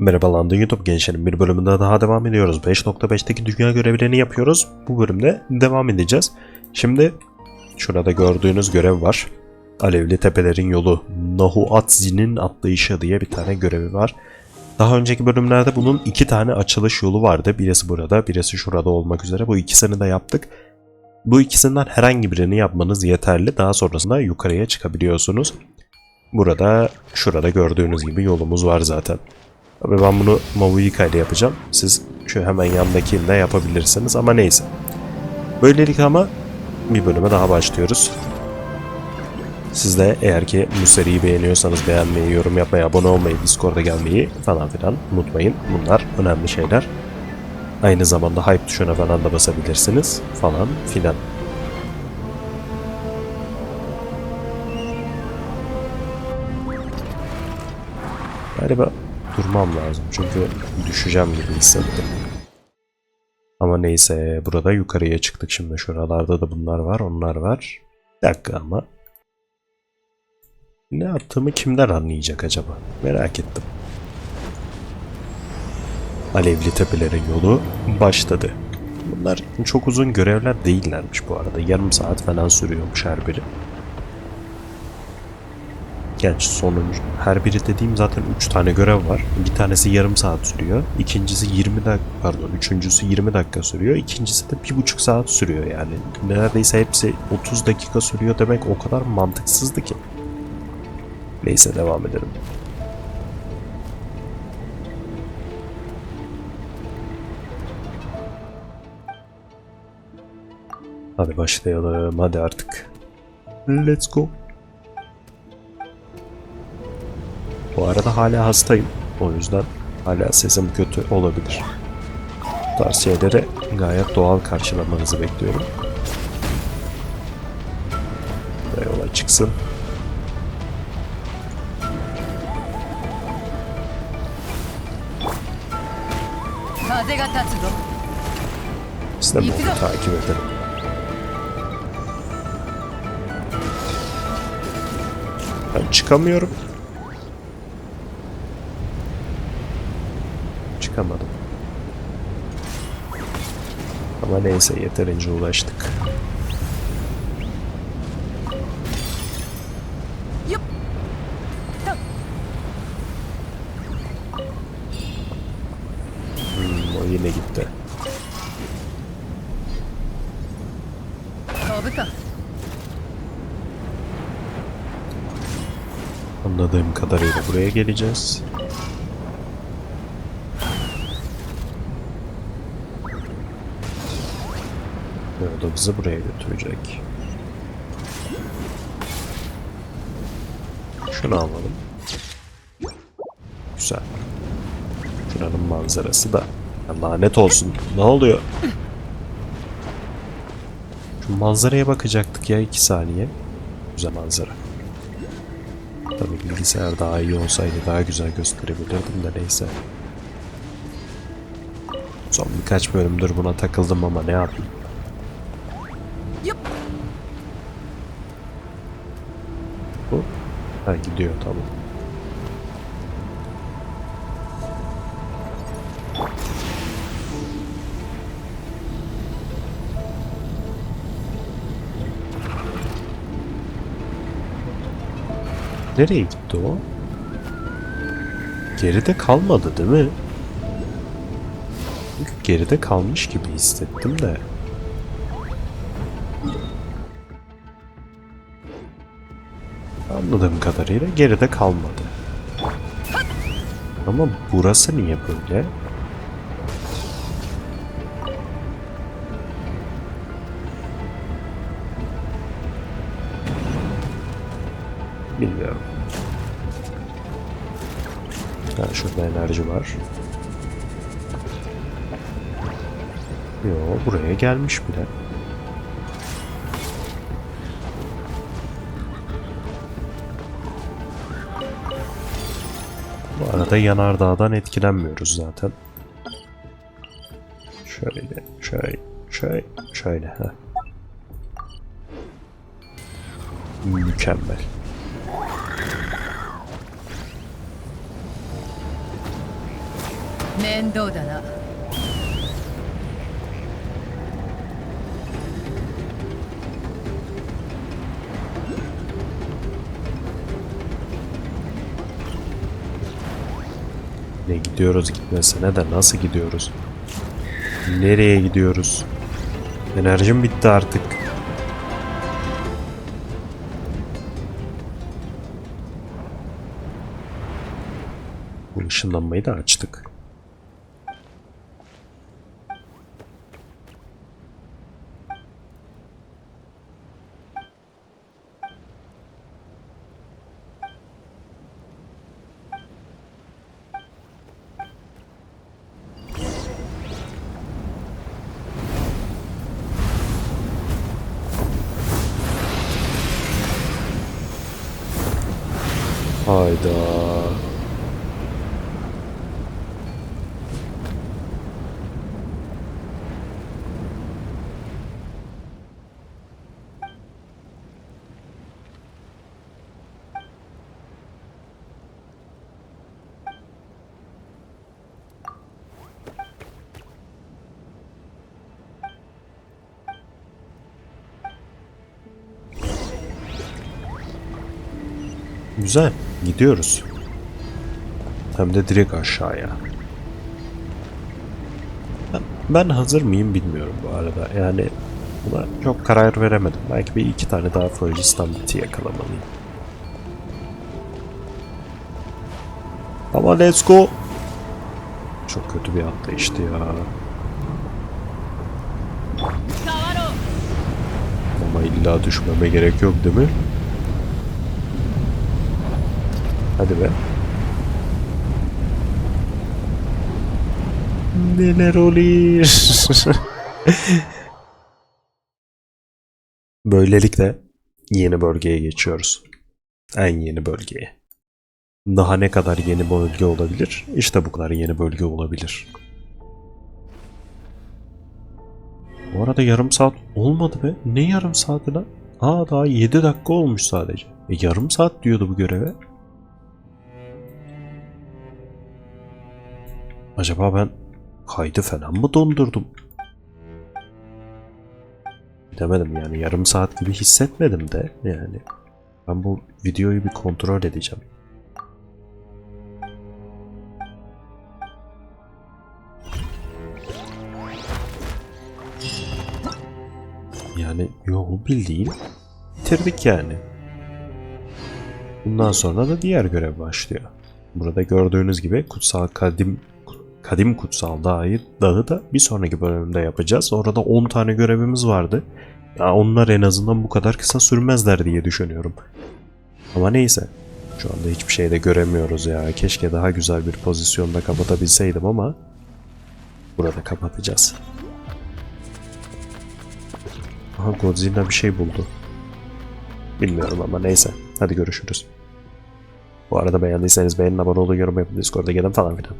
Merhaba London YouTube gençlerin bir bölümünde daha devam ediyoruz. 5.5'teki dünya görevlerini yapıyoruz. Bu bölümde devam edeceğiz. Şimdi şurada gördüğünüz görev var. Alevli Tepelerin Yolu. Nahuatzi'nin atlayışı diye bir tane görevi var. Daha önceki bölümlerde bunun iki tane açılış yolu vardı. Birisi burada, birisi şurada olmak üzere. Bu ikisini de yaptık. Bu ikisinden herhangi birini yapmanız yeterli. Daha sonrasında yukarıya çıkabiliyorsunuz. Burada, şurada gördüğünüz gibi yolumuz var zaten. Tabii ben bunu Mavuika ile yapacağım. Siz şu hemen yandakini de yapabilirsiniz ama neyse. Böylelikle ama bir bölüme daha başlıyoruz. Siz de eğer ki bu seriyi beğeniyorsanız beğenmeyi, yorum yapmayı, abone olmayı, Discord'a gelmeyi falan filan unutmayın. Bunlar önemli şeyler. Aynı zamanda hype tuşuna falan da basabilirsiniz falan filan. Galiba durmam lazım çünkü düşeceğim gibi hissettim. Ama neyse burada yukarıya çıktık şimdi. Şuralarda da bunlar var, onlar var. Bir dakika ama. Ne yaptığımı kimler anlayacak acaba? Merak ettim. Alevli tepelerin yolu başladı. Bunlar çok uzun görevler değillermiş bu arada. Yarım saat falan sürüyormuş her biri. Gerçi sonuncu her biri dediğim zaten 3 tane görev var. Bir tanesi yarım saat sürüyor. İkincisi 20 dakika pardon üçüncüsü 20 dakika sürüyor. İkincisi de bir buçuk saat sürüyor yani. Neredeyse hepsi 30 dakika sürüyor demek o kadar mantıksızdı ki. Neyse devam edelim. Hadi başlayalım hadi artık. Let's go. Bu arada hala hastayım. O yüzden hala sesim kötü olabilir. Bu tarz gayet doğal karşılamanızı bekliyorum. Ve yola çıksın. Biz de bunu takip edelim. Ben çıkamıyorum. Çıkamadım. Ama neyse yeterince ulaştık. Hmm, o yine gitti. Anladığım kadarıyla buraya geleceğiz. O da bizi buraya götürecek. Şunu alalım. Güzel. Şuranın manzarası da. Ya lanet olsun. Ne oluyor? Şu manzaraya bakacaktık ya iki saniye. Güzel manzara. Tabii bilgisayar daha iyi olsaydı daha güzel gösterebilirdim de neyse. Son birkaç bölümdür buna takıldım ama ne yapayım. Ha gidiyor tamam. Nereye gitti o? Geride kalmadı değil mi? Geride kalmış gibi hissettim de. Anladığım kadarıyla geride kalmadı. Ama burası niye böyle? Bilmiyorum. Ha, şurada enerji var. Yo buraya gelmiş bile. Arada yanardağdan etkilenmiyoruz zaten. Şöyle, şöyle, şöyle, şöyle. Ha. Mükemmel. 面倒 Ne gidiyoruz gitmesine de nasıl gidiyoruz? Nereye gidiyoruz? Enerjim bitti artık. Bu ışınlanmayı da açtık. Hayda. Güzel. Gidiyoruz. Hem de direkt aşağıya. Ben, hazır mıyım bilmiyorum bu arada. Yani buna çok karar veremedim. Belki bir iki tane daha Fergistan biti yakalamalıyım. Ama let's go. Çok kötü bir atlayıştı ya. Ama illa düşmeme gerek yok değil mi? Hadi be. Neler oluyor? Böylelikle yeni bölgeye geçiyoruz. En yeni bölgeye. Daha ne kadar yeni bölge olabilir? İşte bu kadar yeni bölge olabilir. Bu arada yarım saat olmadı be. Ne yarım saati lan? Aa daha 7 dakika olmuş sadece. E, yarım saat diyordu bu göreve. Acaba ben kaydı falan mı dondurdum? Demedim yani yarım saat gibi hissetmedim de yani. Ben bu videoyu bir kontrol edeceğim. Yani yol bildiğin bitirdik yani. Bundan sonra da diğer görev başlıyor. Burada gördüğünüz gibi kutsal kadim kadim kutsal dağı, dağı da bir sonraki bölümde yapacağız. Orada 10 tane görevimiz vardı. Ya onlar en azından bu kadar kısa sürmezler diye düşünüyorum. Ama neyse. Şu anda hiçbir şey de göremiyoruz ya. Keşke daha güzel bir pozisyonda kapatabilseydim ama burada kapatacağız. Aha Godzilla bir şey buldu. Bilmiyorum ama neyse. Hadi görüşürüz. Bu arada beğendiyseniz beğenin, abone olun, yorum yapın, Discord'a gelin falan filan.